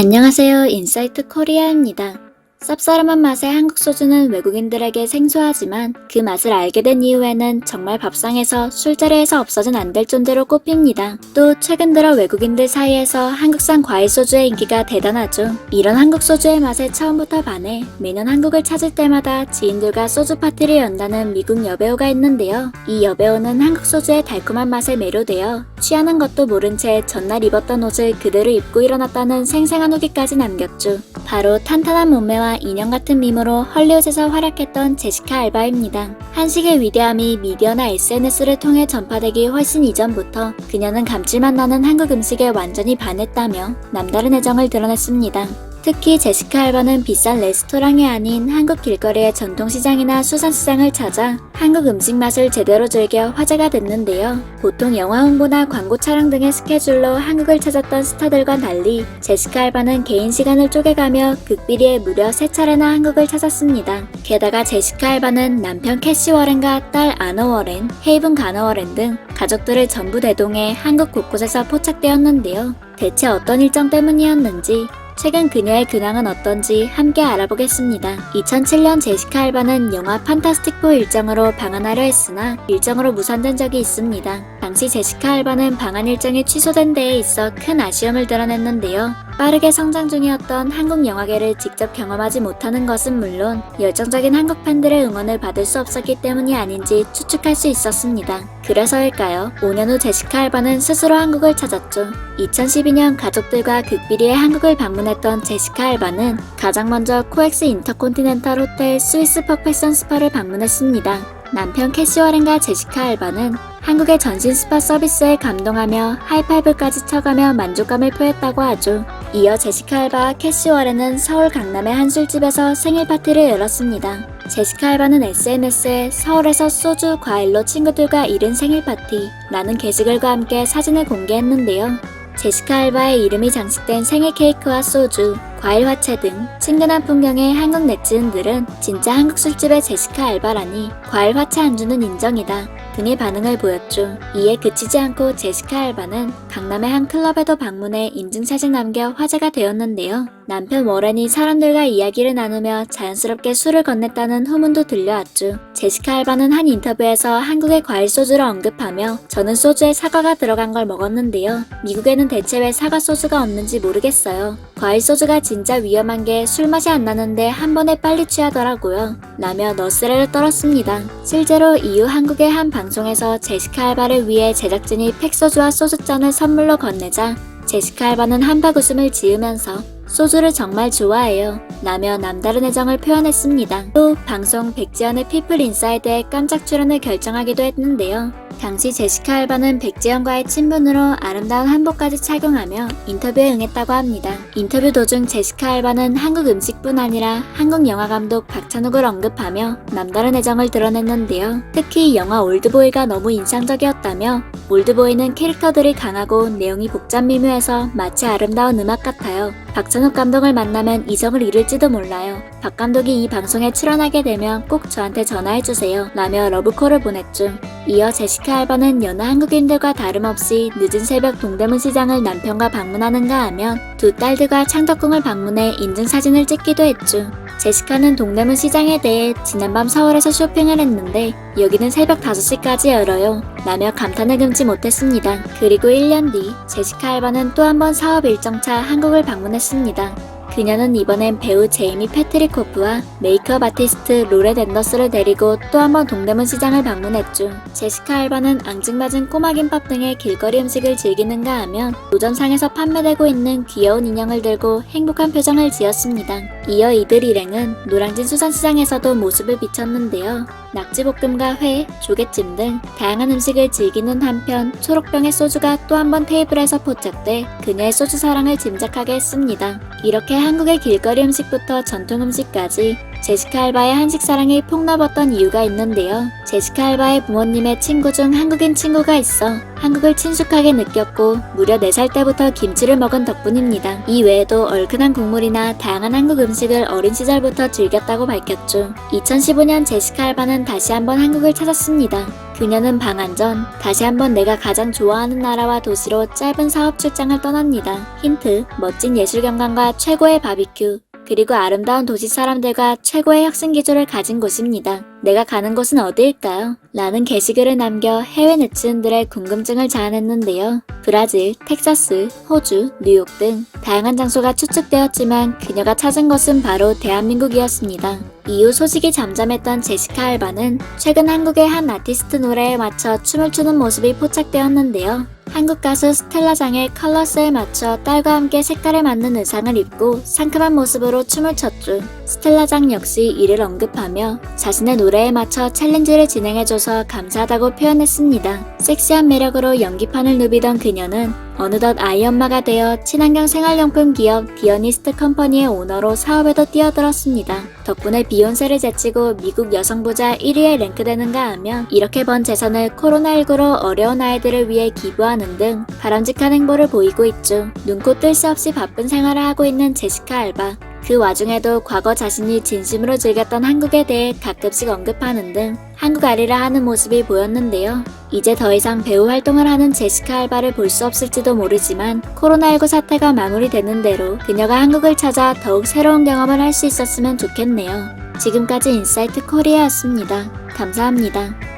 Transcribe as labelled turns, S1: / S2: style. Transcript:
S1: 안녕하세요. 인사이트 코리아입니다. 쌉싸름한 맛의 한국 소주는 외국인들에게 생소하지만 그 맛을 알게 된 이후에는 정말 밥상에서 술자리에서 없어진 안 될 존재로 꼽힙니다. 또 최근 들어 외국인들 사이에서 한국산 과일 소주의 인기가 대단하죠. 이런 한국 소주의 맛에 처음부터 반해 매년 한국을 찾을 때마다 지인들과 소주 파티를 연다는 미국 여배우가 있는데요. 이 여배우는 한국 소주의 달콤한 맛에 매료되어 취하는 것도 모른 채 전날 입었던 옷을 그대로 입고 일어났다는 생생한 후기까지 남겼죠. 바로 탄탄한 몸매와 인형 같은 미모로 헐리우드에서 활약했던 제시카 알바입니다. 한식의 위대함이 미디어나 SNS를 통해 전파되기 훨씬 이전부터 그녀는 감칠맛 나는 한국 음식에 완전히 반했다며 남다른 애정을 드러냈습니다. 특히 제시카 알바는 비싼 레스토랑이 아닌 한국 길거리의 전통시장이나 수산시장을 찾아 한국 음식 맛을 제대로 즐겨 화제가 됐는데요. 보통 영화 홍보나 광고 촬영 등의 스케줄로 한국을 찾았던 스타들과 달리 제시카 알바는 개인 시간을 쪼개가며 극비리에 무려 세 차례나 한국을 찾았습니다. 게다가 제시카 알바는 남편 캐시 워렌과 딸 아너 워렌, 헤이븐 가너 워렌 등 가족들을 전부 대동해 한국 곳곳에서 포착되었는데요. 대체 어떤 일정 때문이었는지 최근 그녀의 근황은 어떤지 함께 알아보겠습니다. 2007년 제시카 알바는 영화 판타스틱 4 일정으로 방한하려 했으나 일정으로 무산된 적이 있습니다. 당시 제시카 알바는 방한 일정이 취소된 데에 있어 큰 아쉬움을 드러냈는데요. 빠르게 성장 중이었던 한국 영화계를 직접 경험하지 못하는 것은 물론 열정적인 한국 팬들의 응원을 받을 수 없었기 때문이 아닌지 추측할 수 있었습니다. 그래서일까요? 5년 후 제시카 알바는 스스로 한국을 찾았죠. 2012년 가족들과 극비리에 한국을 방문했던 제시카 알바는 가장 먼저 코엑스 인터콘티넨탈 호텔 스위스 퍼펙션 스파를 방문했습니다. 남편 캐시 워렌과 제시카 알바는 한국의 전신 스파 서비스에 감동하며 하이파이브까지 쳐가며 만족감을 표했다고 하죠. 이어 제시카 알바와 캐시 워렌은 서울 강남의 한 술집에서 생일 파티를 열었습니다. 제시카 알바는 SNS에 서울에서 소주, 과일로 친구들과 이른 생일 파티 라는 게시글과 함께 사진을 공개했는데요. 제시카 알바의 이름이 장식된 생일 케이크와 소주, 과일 화채 등 친근한 풍경의 한국 네티즌들은 진짜 한국 술집의 제시카 알바라니 과일 화채 안주는 인정이다 등의 반응을 보였죠. 이에 그치지 않고 제시카 알바는 강남의 한 클럽에도 방문해 인증샷을 남겨 화제가 되었는데요. 남편 워렌이 사람들과 이야기를 나누며 자연스럽게 술을 건넸다는 후문도 들려왔죠. 제시카 알바는 한 인터뷰에서 한국의 과일 소주를 언급하며 저는 소주에 사과가 들어간 걸 먹었는데요. 미국에는 대체 왜 사과 소주가 없는지 모르겠어요. 과일 소주가 진짜 위험한 게 술 맛이 안 나는데 한 번에 빨리 취하더라고요. 라며 너스레를 떨었습니다. 실제로 이후 한국의 한 방송에서 제시카 알바를 위해 제작진이 팩소주와 소주잔을 선물로 건네자 제시카 알바는 한박 웃음을 지으면서 소주를 정말 좋아해요. 라며 남다른 애정을 표현했습니다. 또 방송 백지연의 피플 인사이드에 깜짝 출연을 결정하기도 했는데요. 당시 제시카 알바는 백지연과의 친분으로 아름다운 한복까지 착용하며 인터뷰에 응했다고 합니다. 인터뷰 도중 제시카 알바는 한국 음식뿐 아니라 한국 영화 감독 박찬욱을 언급하며 남다른 애정을 드러냈는데요. 특히 영화 올드보이가 너무 인상적이었다며 올드보이는 캐릭터들이 강하고 내용이 복잡 미묘해서 마치 아름다운 음악 같아요. 박찬욱 감독을 만나면 이성을 잃을지도 몰라요. 박 감독이 이 방송에 출연하게 되면 꼭 저한테 전화해주세요. 라며 러브콜을 보냈죠. 이어 제시카 알바는 여느 한국인들과 다름없이 늦은 새벽 동대문 시장을 남편과 방문하는가 하면 두 딸들과 창덕궁을 방문해 인증사진을 찍기도 했죠. 제시카는 동대문 시장에 대해 지난밤 서울에서 쇼핑을 했는데 여기는 새벽 5시까지 열어요. 라며 감탄을 금치 못했습니다. 그리고 1년 뒤 제시카 알바는 또 한 번 사업 일정차 한국을 방문했습니다. 그녀는 이번엔 배우 제이미 패트리코프와 메이크업 아티스트 로렌 앤더스를 데리고 또 한 번 동대문 시장을 방문했죠. 제시카 알바는 앙증맞은 꼬마 김밥 등의 길거리 음식을 즐기는가 하면 노점상에서 판매되고 있는 귀여운 인형을 들고 행복한 표정을 지었습니다. 이어 이들 일행은 노량진 수산시장에서도 모습을 비췄는데요. 낙지볶음과 회, 조개찜 등 다양한 음식을 즐기는 한편 초록병의 소주가 또 한 번 테이블에서 포착돼 그녀의 소주 사랑을 짐작하게 했습니다. 이렇게 한국의 길거리 음식부터 전통 음식까지 제시카 알바의 한식 사랑이 폭넓었던 이유가 있는데요. 제시카 알바의 부모님의 친구 중 한국인 친구가 있어 한국을 친숙하게 느꼈고 무려 4살 때부터 김치를 먹은 덕분입니다. 이 외에도 얼큰한 국물이나 다양한 한국 음식을 어린 시절부터 즐겼다고 밝혔죠. 2015년 제시카 알바는 다시 한번 한국을 찾았습니다. 그녀는 방한 전 다시 한번 내가 가장 좋아하는 나라와 도시로 짧은 사업 출장을 떠납니다. 힌트, 멋진 예술 경관과 최고의 바비큐, 그리고 아름다운 도시 사람들과 최고의 혁신 기조를 가진 곳입니다. 내가 가는 곳은 어디일까요? 라는 게시글을 남겨 해외 네티즌들의 궁금증을 자아냈는데요. 브라질, 텍사스, 호주, 뉴욕 등 다양한 장소가 추측되었지만 그녀가 찾은 곳은 바로 대한민국이었습니다. 이후 소식이 잠잠했던 제시카 알바는 최근 한국의 한 아티스트 노래에 맞춰 춤을 추는 모습이 포착되었는데요. 한국 가수 스텔라장의 컬러스에 맞춰 딸과 함께 색깔에 맞는 의상을 입고 상큼한 모습으로 춤을 췄죠. 스텔라장 역시 이를 언급하며 자신의 노래에 맞춰 챌린지를 진행해줘서 감사하다고 표현했습니다. 섹시한 매력으로 연기판을 누비던 그녀는 어느덧 아이 엄마가 되어 친환경 생활용품 기업 디어니스트 컴퍼니의 오너로 사업에도 뛰어들었습니다. 덕분에 비욘세를 제치고 미국 여성 부자 1위에 랭크되는가 하며 이렇게 번 재산을 코로나19로 어려운 아이들을 위해 기부하는 등 바람직한 행보를 보이고 있죠. 눈코 뜰 새 없이 바쁜 생활을 하고 있는 제시카 알바. 그 와중에도 과거 자신이 진심으로 즐겼던 한국에 대해 가끔씩 언급하는 등 한국 아리라 하는 모습이 보였는데요. 이제 더 이상 배우 활동을 하는 제시카 알바를 볼 수 없을지도 모르지만 코로나19 사태가 마무리되는 대로 그녀가 한국을 찾아 더욱 새로운 경험을 할 수 있었으면 좋겠네요. 지금까지 인사이트 코리아였습니다. 감사합니다.